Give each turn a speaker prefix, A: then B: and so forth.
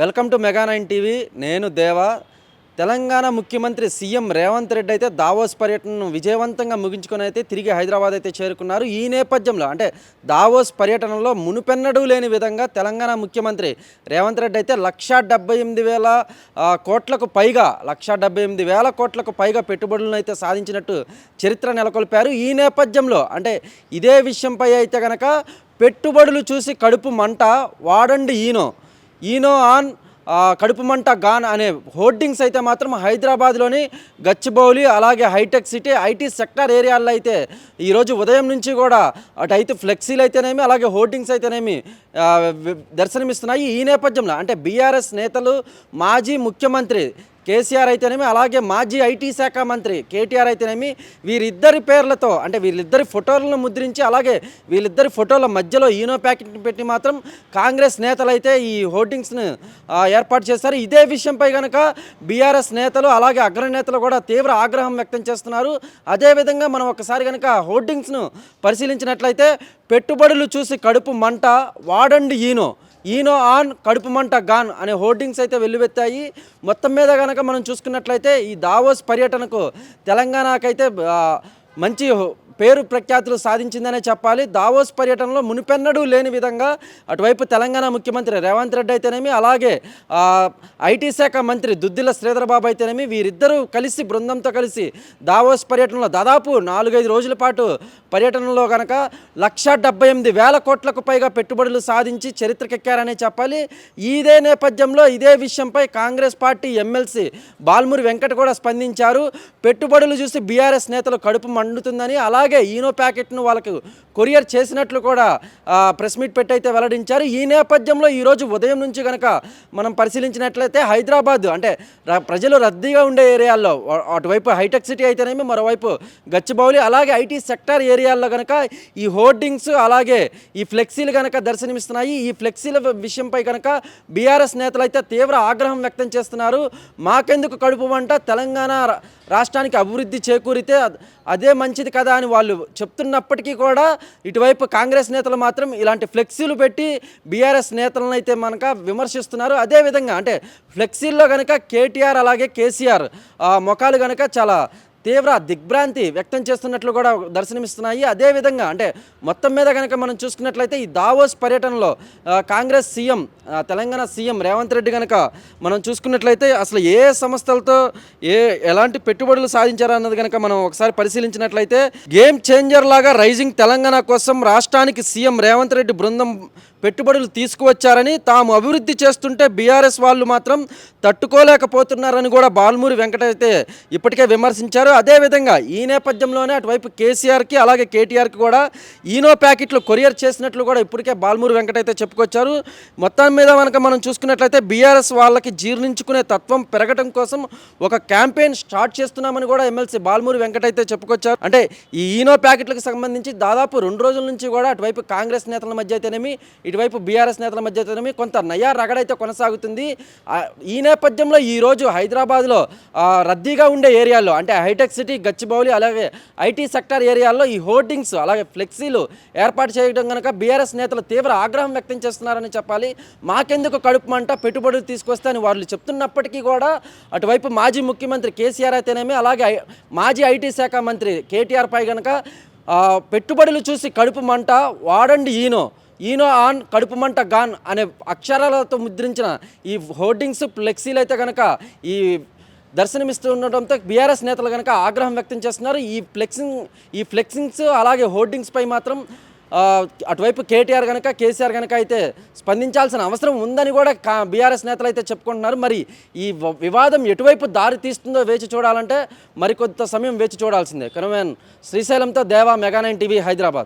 A: Welcome to mega nine TV. నేను దేవా. తెలంగాణ ముఖ్యమంత్రి CM Revanth Reddy అయితే దావోస్ పర్యటనను విజయవంతంగా ముగించుకొని అయితే తిరిగి హైదరాబాద్ అయితే చేరుకున్నారు. ఈ నేపథ్యంలో అంటే దావోస్ పర్యటనలో మునుపెన్నడూ లేని విధంగా తెలంగాణ ముఖ్యమంత్రి రేవంత్ రెడ్డి అయితే లక్షా డెబ్బై ఎనిమిది వేల కోట్లకు పైగా లక్షా డెబ్బై ఎనిమిది వేల కోట్లకు పైగా పెట్టుబడులను అయితే సాధించినట్టు చరిత్ర నెలకొల్పారు. ఈ నేపథ్యంలో అంటే ఇదే విషయంపై అయితే కనుక పెట్టుబడులు చూసి కడుపు మంట వాడండి ఈనో ఈనో ఆన్ కడుపు మంట గాన్ అనే హోర్డింగ్స్ అయితే మాత్రం హైదరాబాద్లోని గచ్చిబౌలి అలాగే హైటెక్ సిటీ ఐటీ సెక్టర్ ఏరియాల్లో అయితే ఈరోజు ఉదయం నుంచి కూడా అటు అయితే ఫ్లెక్సీలు అయితేనేమి అలాగే హోర్డింగ్స్ అయితేనేమి దర్శనమిస్తున్నాయి. ఈ నేపథ్యంలో అంటే బీఆర్ఎస్ నేతలు మాజీ ముఖ్యమంత్రి కేసీఆర్ అయితేనేమి అలాగే మాజీ ఐటీ శాఖ మంత్రి కేటీఆర్ అయితేనేమి వీరిద్దరి పేర్లతో అంటే వీళ్ళిద్దరి ఫోటోలను ముద్రించి అలాగే వీళ్ళిద్దరి ఫోటోల మధ్యలో ఈనో ప్యాకెట్ని పెట్టి మాత్రం కాంగ్రెస్ నేతలు అయితే ఈ హోర్డింగ్స్ను ఏర్పాటు చేశారు ఇదే విషయంపై కనుక బీఆర్ఎస్ నేతలు అలాగే అగ్రనేతలు కూడా తీవ్ర ఆగ్రహం వ్యక్తం చేస్తున్నారు. అదేవిధంగా మనం ఒకసారి కనుక హోర్డింగ్స్ను పరిశీలించినట్లయితే పెట్టుబడులు చూసి కడుపు మంట వాడండి ఈనో. ఈనో ఆన్ కడుపు మంట గాన్ అనే హోర్డింగ్స్ అయితే వెల్లువెత్తాయి. మొత్తం మీద కనుక మనం చూసుకున్నట్లయితే ఈ దావోస్ పర్యటనకు తెలంగాణకైతే మంచి పేరు ప్రఖ్యాతులు సాధించిందనే చెప్పాలి. దావోస్ పర్యటనలో మునిపెన్నడూ లేని విధంగా అటువైపు తెలంగాణ ముఖ్యమంత్రి రేవంత్ రెడ్డి అయితేనేమి అలాగే ఐటీ శాఖ మంత్రి దుద్దిల శ్రీధరబాబు అయితేనేమి వీరిద్దరూ కలిసి బృందంతో కలిసి దావోస్ పర్యటనలో దాదాపు నాలుగైదు రోజుల పాటు పర్యటనలో కనుక లక్ష డెబ్బై ఎనిమిది వేల కోట్లకు పైగా పెట్టుబడులు సాధించి చరిత్రకెక్కారనే చెప్పాలి. ఇదే నేపథ్యంలో ఇదే విషయంపై Congress party MLC Balmuri Venkata కూడా స్పందించారు. పెట్టుబడులు చూసి బీఆర్ఎస్ నేతలు కడుపు అండుతుందని అలాగే ఈనో ప్యాకెట్ను వాళ్ళకు కొరియర్ చేసినట్లు కూడా ప్రెస్ మీట్ పెట్టి అయితే వెల్లడించారు. ఈ నేపథ్యంలో ఈరోజు ఉదయం నుంచి కనుక మనం పరిశీలించినట్లయితే హైదరాబాద్ అంటే ప్రజలు రద్దీగా ఉండే ఏరియాల్లో అటువైపు హైటెక్ సిటీ అయితేనేమి మరోవైపు గచ్చిబౌలి అలాగే ఐటీ సెక్టార్ ఏరియాల్లో కనుక ఈ హోర్డింగ్స్ అలాగే ఈ ఫ్లెక్సీలు కనుక దర్శనమిస్తున్నాయి. ఈ ఫ్లెక్సీల విషయంపై కనుక బీఆర్ఎస్ నేతలు అయితే తీవ్ర ఆగ్రహం వ్యక్తం చేస్తున్నారు. మాకెందుకు కడుపు వంట తెలంగాణ రాష్ట్రానికి అభివృద్ధి చేకూరితే అదే మంచిది కదా అని వాళ్ళు చెప్తున్నప్పటికీ కూడా ఇటువైపు కాంగ్రెస్ నేతలు మాత్రం ఇలాంటి ఫ్లెక్సీలు పెట్టి బీఆర్ఎస్ నేతలను అయితే మనక విమర్శిస్తున్నారు. అదేవిధంగా అంటే ఫ్లెక్సీల్లో కనుక కేటీఆర్ అలాగే కేసీఆర్ ఆ, ముఖాలు కనుక చాలా తీవ్ర దిగ్భ్రాంతి వ్యక్తం చేస్తున్నట్లు కూడా దర్శనమిస్తున్నాయి. అదేవిధంగా అంటే మొత్తం మీద కనుక మనం చూసుకున్నట్లయితే ఈ దావోస్ పర్యటనలో Congress CM Telangana CM Revanth Reddy కనుక మనం చూసుకున్నట్లయితే అసలు ఏ సంస్థలతో ఏ ఎలాంటి పెట్టుబడులు సాధించారన్నది కనుక మనం ఒకసారి పరిశీలించినట్లయితే గేమ్ చేంజర్ లాగా రైజింగ్ తెలంగాణ కోసం రాష్ట్రానికి సీఎం రేవంత్ రెడ్డి బృందం పెట్టుబడులు తీసుకువచ్చారని తాము అభివృద్ధి చేస్తుంటే బీఆర్ఎస్ వాళ్ళు మాత్రం తట్టుకోలేకపోతున్నారని కూడా బాల్మూరి వెంకట అయితే ఇప్పటికే విమర్శించారు. అదేవిధంగా ఈ నేపథ్యంలోనే అటువైపు కేసీఆర్కి అలాగే కేటీఆర్కి కూడా ఈనో ప్యాకెట్లు కొరియర్ చేసినట్లు కూడా ఇప్పటికే బాల్మూరి వెంకట అయితే చెప్పుకొచ్చారు. మొత్తం మీద కనుక మనం చూసుకున్నట్లయితే బీఆర్ఎస్ వాళ్ళకి జీర్ణించుకునే తత్వం పెరగటం కోసం ఒక క్యాంపెయిన్ స్టార్ట్ చేస్తున్నామని కూడా ఎమ్మెల్సీ బాల్మూరి వెంకట అయితే చెప్పుకొచ్చారు. అంటే ఈ ఈనో ప్యాకెట్లకు సంబంధించి దాదాపు రెండు రోజుల నుంచి కూడా అటువైపు కాంగ్రెస్ నేతల మధ్య అయితేనేమి ఇటువైపు బీఆర్ఎస్ నేతల మధ్య కొంత నయా రగడైతే కొనసాగుతుంది. ఈ నేపథ్యంలో ఈరోజు హైదరాబాద్లో రద్దీగా ఉండే ఏరియాల్లో అంటే హైటెక్ సిటీ గచ్చిబౌలి అలాగే ఐటీ సెక్టార్ ఏరియాల్లో ఈ హోర్డింగ్స్ అలాగే ఫ్లెక్సీలు ఏర్పాటు చేయడం కనుక బీఆర్ఎస్ నేతలు తీవ్ర ఆగ్రహం వ్యక్తం చేస్తున్నారని చెప్పాలి. మాకెందుకు కడుపు మంట పెట్టుబడులు తీసుకొస్తే అని వాళ్ళు చెప్తున్నప్పటికీ కూడా అటువైపు మాజీ ముఖ్యమంత్రి కేసీఆర్ అయితేనేమి అలాగే మాజీ ఐటీ శాఖ మంత్రి కేటీఆర్ పై కనుక పెట్టుబడులు చూసి కడుపు మంట వాడండి ఈనో ఈనో ఆన్ కడుపు మంట గాన్ అనే అక్షరాలతో ముద్రించిన ఈ హోర్డింగ్స్ ఫ్లెక్సీలు అయితే కనుక ఈ దర్శనమిస్తూ ఉండడంతో బీఆర్ఎస్ నేతలు కనుక ఆగ్రహం వ్యక్తం చేస్తున్నారు. ఈ ఫ్లెక్సింగ్ ఈ ఫ్లెక్సింగ్స్ అలాగే హోర్డింగ్స్ పై మాత్రం అటువైపు కేటీఆర్ కనుక కేసీఆర్ కనుక అయితే స్పందించాల్సిన అవసరం ఉందని కూడా కా బీఆర్ఎస్ నేతలు అయితే చెప్పుకుంటున్నారు. మరి ఈ వ- వివాదం ఎటువైపు దారి తీస్తుందో వేచి చూడాలంటే మరికొంత సమయం వేచి చూడాల్సిందే. కనుమేన్ శ్రీశైలంతో దేవా మెగా నైన్ టీవీ హైదరాబాద్.